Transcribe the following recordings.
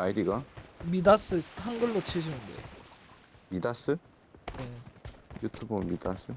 아이디가 미다스 한글로 치시면 돼요. 미다스? 네. 유튜브 미다스?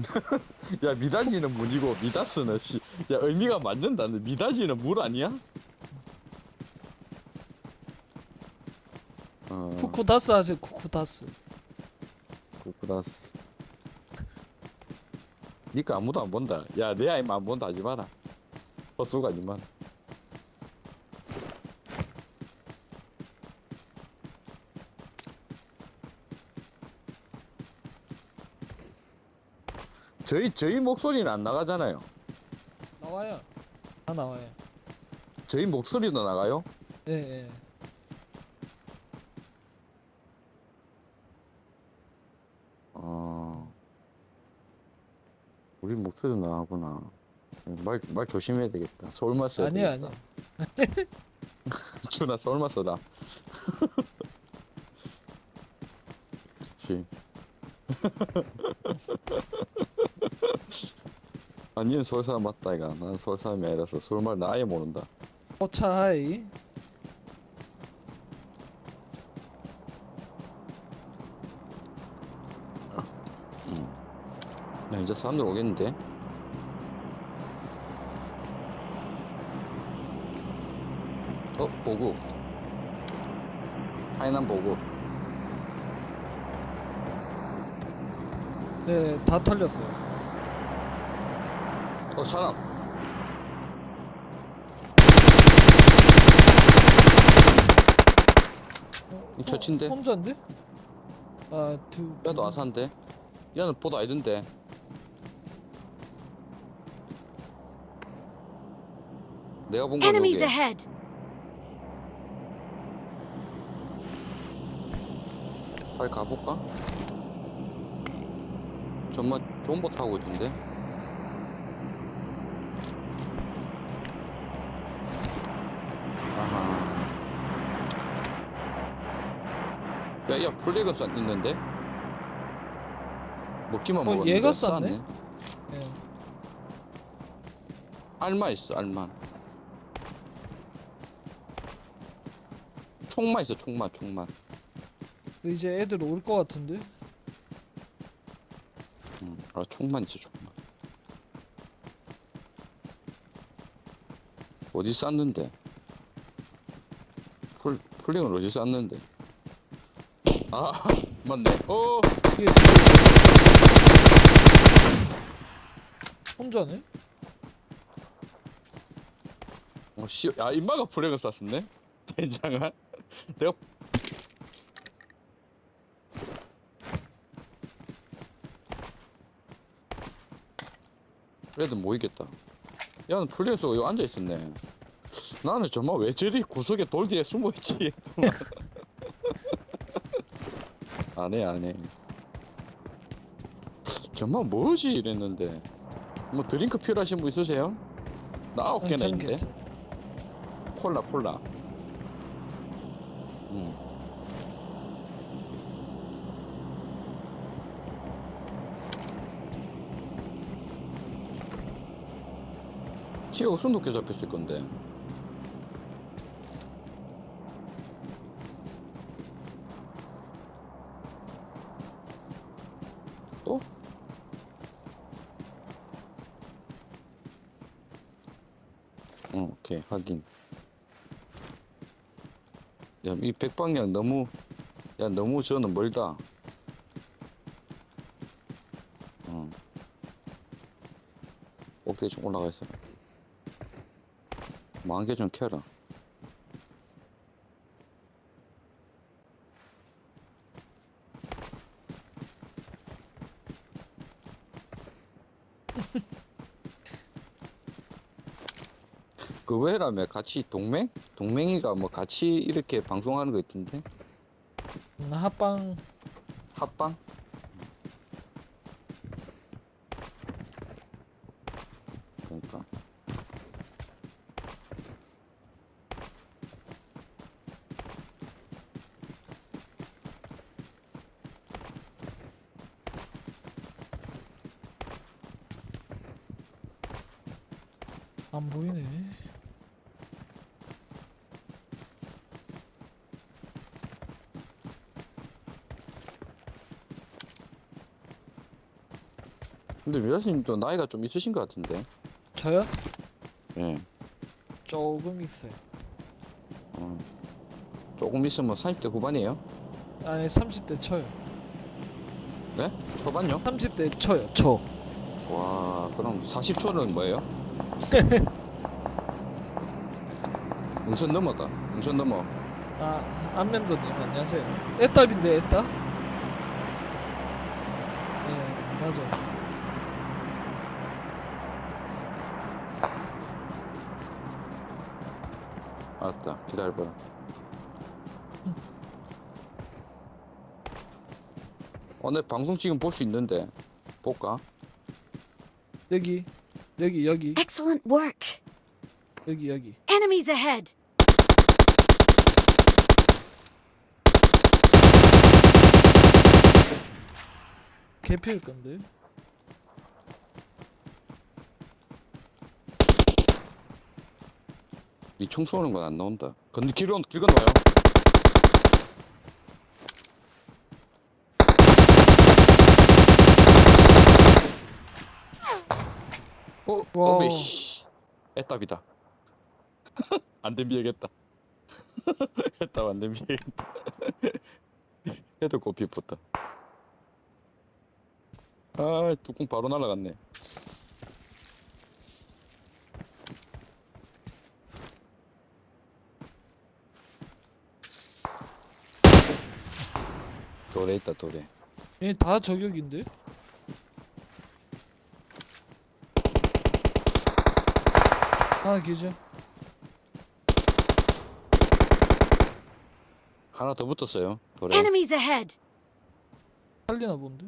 야 미다지는 문이고 미다스는 씨. 야 의미가 맞는다는데 미다지는 물 아니야? 어, 쿠쿠다스 하세요. 쿠쿠다스. 쿠쿠다스. 니까 아무도 안 본다. 야 내 아이만 안 본다 하지 마라. 헛소가 하지 마라. 저희 저희 목소리는 안 나가잖아요. 나와요. 다 나와요. 저희 목소리도 나가요? 예, 예. 어. 우리 목소리도 나가구나. 말, 말 조심해야 되겠다. 서울말 써야 아니야, 되겠다. 아니야. 준아 서울말 써라. 그렇지. 아, 니는 서울 사람 맞다, 이가. 나는 서울 사람이 아니라서 서울 말 나 아예 모른다. 오차하이. 야, 이제 사람들 오겠는데? 어, 보고. 하이난 보고. 네, 다 털렸어요. 어, 사람. 이 저친데? 혼자인데? 아, 두. 야도 아산데? 야는 보도 아니던데? 내가 본건 Enemies 여기. ahead! 잘 가볼까? 정말 좋은 보 타고 있던데? 아하. 야, 야, 플래그 쐈 있는데? 먹기만 어, 먹었는데 얘가. 쐈네? 예. 알마 있어, 알마. 총만 있어, 총만, 총만. 이제 애들 올 것 같은데? 응, 아, 총만 있어, 총만. 어디 쌌는데? 풀, 풀링을 어디 쌌는데? 아, 맞네. 어, 뒤에 뒤에. 혼자네? 어, 씨, 야, 임마가 풀링을 쌌었네? 된장아? 내가. 애들 모이겠다. 야, 는 쏘고 여기 앉아있었네. 나는 정말 왜 저리 구석에 돌 뒤에 숨어있지? 안 해, 안 해. 정말 뭐지? 이랬는데. 뭐 드링크 필요하신 분 있으세요? 나 아홉 개나 있는데. 콜라 콜라 응. 티어 웃음 높게 잡혔을 건데 또? 어, 오케이 확인 야, 이 백방향 너무, 야, 너무 저는 멀다. 어. 꼭대기 좀 올라가 있어. 만개 좀 켜라. 그 외라며 같이 동맹? 동맹이가 뭐 같이 이렇게 방송하는 거 있던데? 음, 합방 합방? 안 보이네. 근데 미라스님도 나이가 좀 있으신 것 같은데. 저요? 예. 조금 있어요. 어. 조금 있으면 30대 후반이에요? 아니 30대 쳐요. 네? 초반요? 30대 쳐요. 초. 와, 그럼 40초는 뭐예요? 응선 넘었다. 응선 넘어. 아 안면도님 안녕하세요. 애답인데 애답? 네 맞아. 알았다. 기다려봐라. 어, 내 방송 지금 볼 수 있는데. 볼까? 여기 여기 여기 Excellent work. 여기 여기. Enemies ahead. 개피일 건데. 이 총 쏘는 건 안 나온다. 근데 길, 건- 길 건너요. 어, 와우. 어메, 씨. 애답이다. 안 덤비야겠다. 애답 안 덤비야겠다. 해도 꽃피 붙다. 아, 뚜껑 바로 날아갔네. 돌에 있다, 돌에. 얘다 저격인데? 하나 기죠. 하나 더 붙었어요, 돌에. Enemies ahead. 살리나 본데?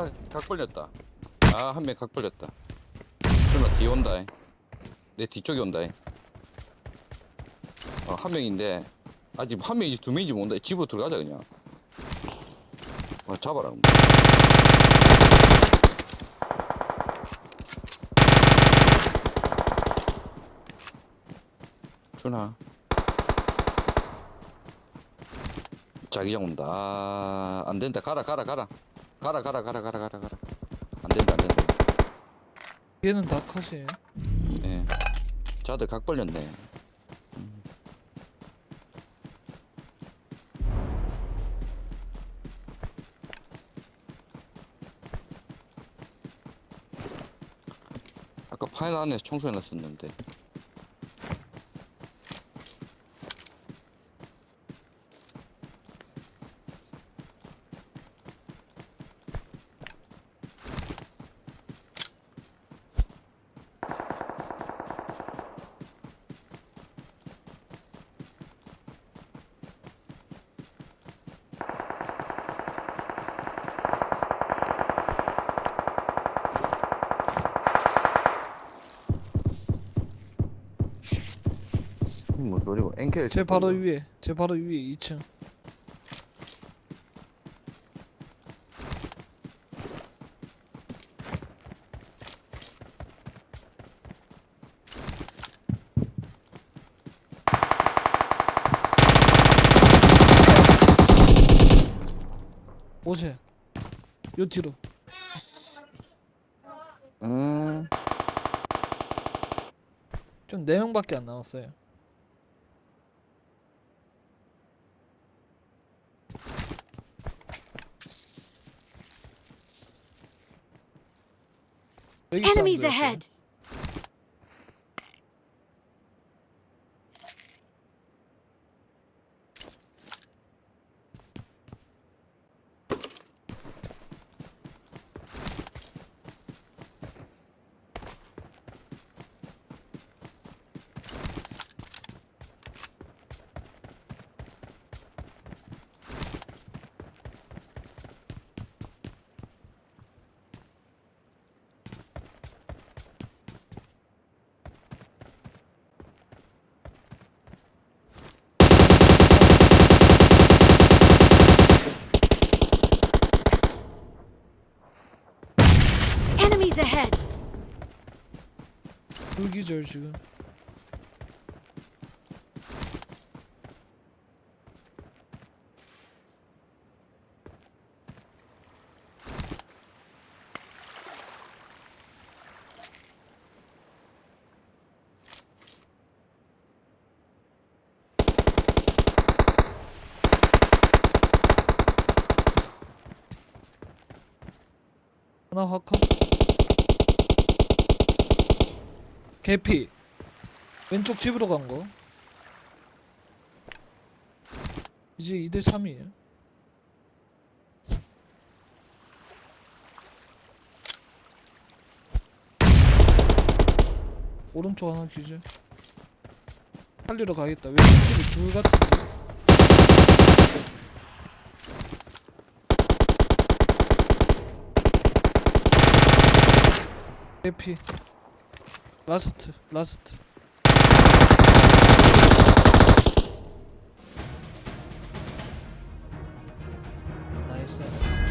와, 각 벌렸다. 아, 한 명 각 벌렸다. 설마 뒤 온다. 내 뒤쪽에 온다. 어, 한 명인데, 아직 한 명인지 두 명인지 모른다. 집으로 들어가자, 그냥. 어, 잡아라. 준아. 자기장 온다. 아, 안 된다. 가라, 가라, 가라. 가라, 가라, 가라, 가라, 가라, 가라. 안 된다, 안 된다. 얘는 다 컷이에요. 예. 자들 각 벌렸네. 음. 아까 파인 안에 청소해놨었는데. 소리고 엔켈 제 바로 위에, 제 바로 위에 2층. 오세요. 요 뒤로. 음. 좀 4명밖에 안 남았어요. Enemies ahead! 불기절 지금. 하나 확컷 개피. 왼쪽 집으로 간 거. 이제 2대 3이에요. 오른쪽 하나 기절. 살리러 가겠다. 왼쪽 집에 둘 같은데. 개피 Lasst, lasst. Nice.